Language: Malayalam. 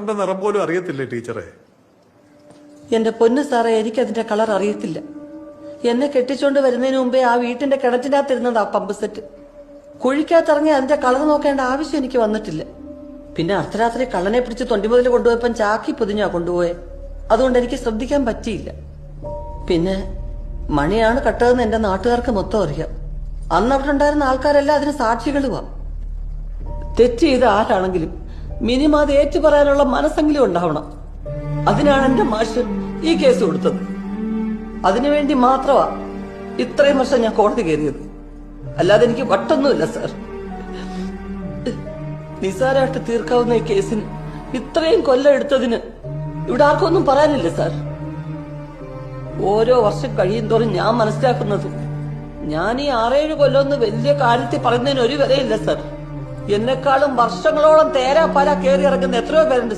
കളറിന്റെ നിറം പോലും അറിയത്തില്ലേ ടീച്ചറെ? എന്റെ പൊന്നു സാറേ എനിക്ക് അതിന്റെ കളർ അറിയത്തില്ല. എന്നെ കെട്ടിച്ചോണ്ട് വരുന്നതിന് മുമ്പേ ആ വീട്ടിന്റെ കിണറ്റിനകത്തിരുന്നത് പമ്പ് സെറ്റ്. കുഴിക്കകത്തിറങ്ങി അതിന്റെ കളർ നോക്കേണ്ട ആവശ്യം എനിക്ക് വന്നിട്ടില്ല. പിന്നെ അർദ്ധരാത്രി കള്ളനെ പിടിച്ച് തൊണ്ടി മുതൽ കൊണ്ടുപോയപ്പം ചാക്കി പൊതിഞ്ഞാ കൊണ്ടുപോയെ. അതുകൊണ്ട് എനിക്ക് ശ്രദ്ധിക്കാൻ പറ്റിയില്ല. പിന്നെ മണിയാണ് കട്ടതെന്ന് എന്റെ നാട്ടുകാർക്ക് മൊത്തം അറിയാം. അന്ന് അവിടെ ഉണ്ടായിരുന്ന ആൾക്കാരെല്ലാം അതിന് സാക്ഷികളുവാ. തെറ്റ് ചെയ്ത ആരാണെങ്കിലും മിനിമം അത് ഏറ്റു പറയാനുള്ള മനസ്സെങ്കിലും ഉണ്ടാവണം. അതിനാണ് എന്റെ മാഷ് ഈ കേസ് കൊടുത്തത്. അതിനുവേണ്ടി മാത്രമാ ഇത്രയും വർഷം ഞാൻ കോടതി കയറിയത്. അല്ലാതെ എനിക്ക് വട്ടൊന്നുമില്ല സാർ. നിസാരമായിട്ട് തീർക്കാവുന്ന ഈ കേസിന് ഇത്രയും കൊല്ലം എടുത്തതിന് ഇവിടെ ആർക്കൊന്നും പറയാനില്ല സാർ. ഓരോ വർഷം കഴിയും തോറും ഞാൻ മനസ്സിലാക്കുന്നത് ഞാൻ ഈ ആറേഴ് കൊല്ലം ഒന്ന് വലിയ കാര്യത്തിൽ പറയുന്നതിന് ഒരു വിലയില്ല സാർ. എന്നെക്കാളും വർഷങ്ങളോളം തേരാ പാല കയറി ഇറങ്ങുന്ന എത്രയോ പേരുണ്ട്